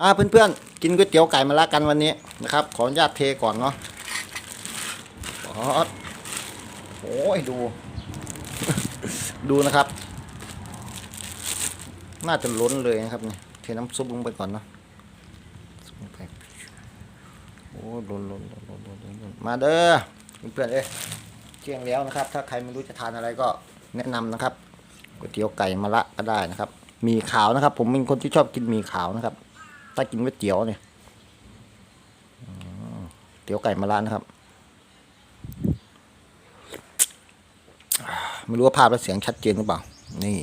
มาเพื่อนๆ กินก๋วยเตี๋ยวไก่มาละกันวันนี้นะครับ ขออนุญาตเทก่อนเนาะอโอ้ยดู ดูนะครับ น่าจะล้นเลยนะครับเนี่ยเทน้ำซุปลงไปก่อนเนาะซุปลงไปโอ้ล้นล้นล้นล้นล้นมาเด้อเพื่อนๆเอ้ยเที่ยงแล้วนะครับ ถ้าใครไม่รู้จะทานอะไรก็แนะนำนะครับก๋วยเตี๋ยวไก่มะละก็ได้นะครับ มีขาวนะครับ ผมเป็นคนที่ชอบกินหมีขาวนะครับ ถ้ากินก๋วยเตี๋ยวเนี่ยเตี๋ยวไก่มะระนะครับ ไม่รู้ว่าภาพและเสียงชัดเจนหรือเปล่า นี่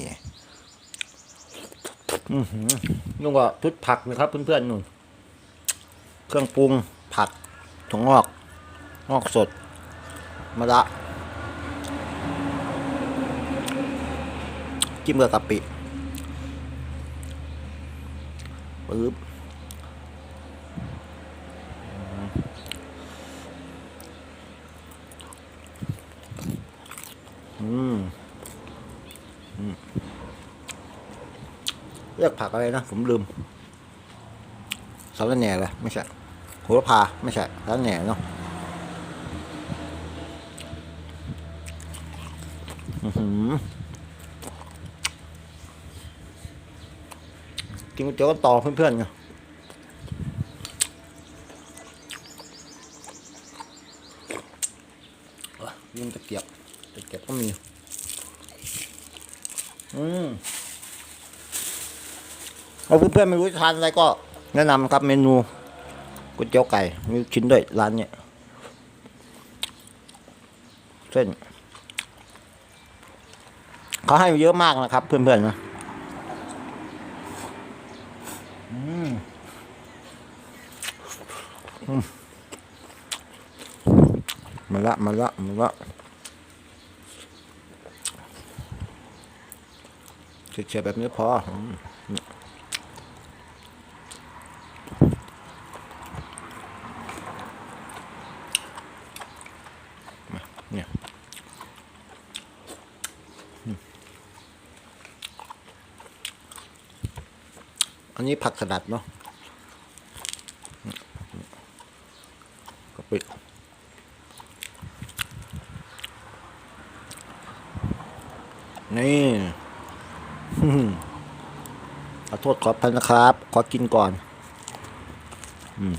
นุ่งก็ทุดผักนะครับเพื่อนๆนุ่น เครื่องปรุงผักถั่วงอกงอกสดมะระจิ้มกับกะปิปึ๊บ อืมเรียกผักอะไรนะ ผมลืมสาระแหน่เลยไม่ใช่โหระพาไม่ใช่สาระแหน่เนาะกินก๋วยเตี๋ยวกันต่อเพื่อนๆไงยืมตะเกียบ ตะเกียบก็มี อืมเอาเพื่อนๆไม่รู้จะทานอะไรก็ แนะนำครับเมนูก๋วยเตี๋ยวไก่มีชิ้นด้วยร้านเนี้ยเส้นเขาให้เยอะมากนะครับ เพื่อนๆนะอืมอืมมาละมาละมาละ เฉยๆแบบนี้พอเนี่ยอันนี้ผักสลัดเนาะกะปินี่ อื้อหือ ขอโทษขอพันนะครับ ขอกินก่อน อืม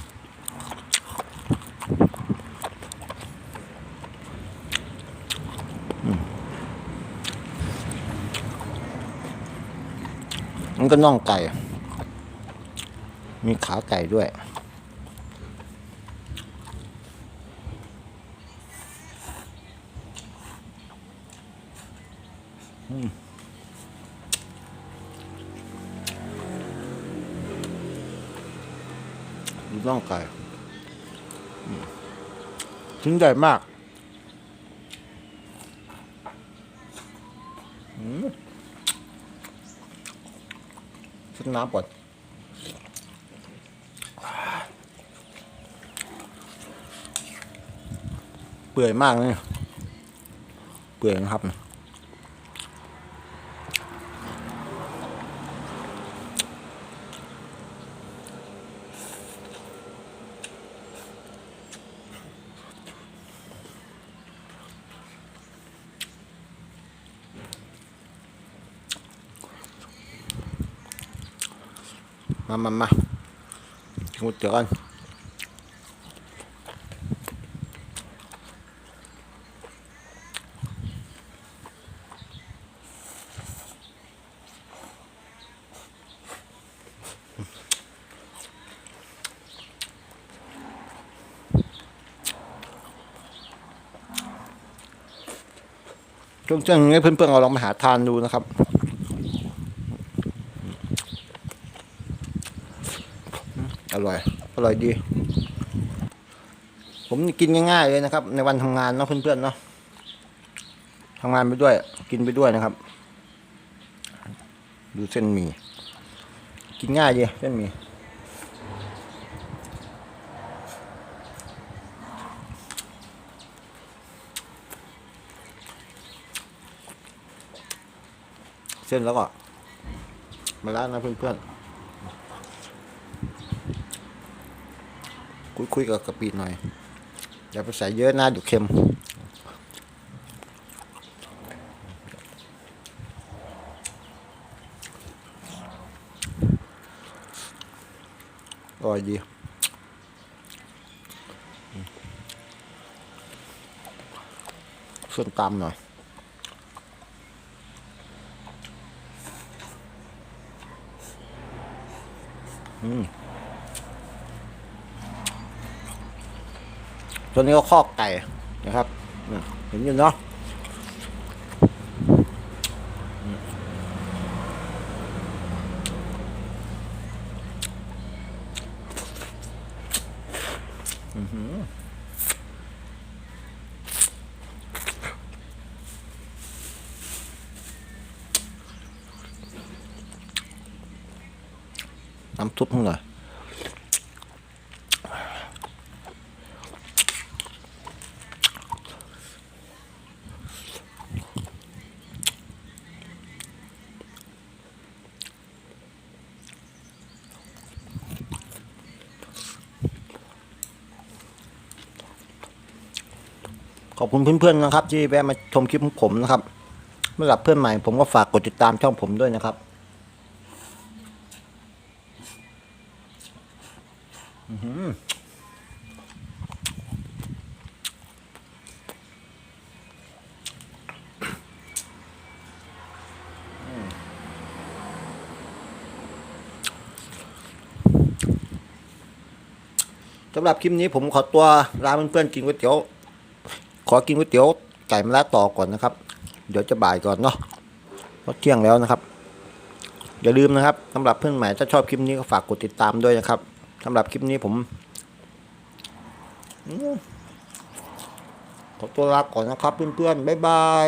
มันก็น่องไก่ มีขาไก่ด้วย อืม ดูน่องก่อืมชิ้นใหญ่มากอืมชุดน้ำก่อนเปื่อยมากเลยเปื่อยนะครับ มามามากินก๋วยเตี๋ยวกันช่วงเช้านี้เพื่อนๆเอาลองมาหาทานดูนะครับ อร่อย อร่อยดี ผมกินง่ายๆเลยนะครับ ในวันทำงานเนาะเพื่อนๆเนาะทำงานไปด้วย กินไปด้วยนะครับ ดูเส้นหมี่กินง่ายดีเส้นหมี่เส้นแล้วก็มาล้วนะเพื่อนๆ คุยๆกับกะปิหน่อย อย่าไปใส่เยอะนะเดี๋ยวเค็มอร่อยดีอืมส้นตำหน่อยอืม ตัวนี้ก็ข้อกไก่นะครับเห็นอยู่เนาะน้ำซุปข้างหน่ อยขอบคุณเพื่อนๆนะครับ ที่แวะมาชมคลิปของผมนะครับเมื่อกับเพื่อนใหม่ผมก็ฝากกดติดตามช่องผมด้วยนะครับสำหรับคลิปนี้ผมขอตัวลาเพื่อนๆกินก๋วยเตี๋ยว ขอกินก๋วยเตี๋ยวไก่มะระต่อก่อนนะครับ เดี๋ยวจะบ่ายก่อนเนาะเพราะเที่ยงแล้วนะครับ อย่าลืมนะครับสำหรับเพื่อนใหม่ถ้าชอบคลิปนี้ก็ฝากกดติดตามด้วยนะครับสำหรับคลิปนี้ผมอืมขอตัวลาก่อนนะครับเพื่อนๆบ๊ายบาย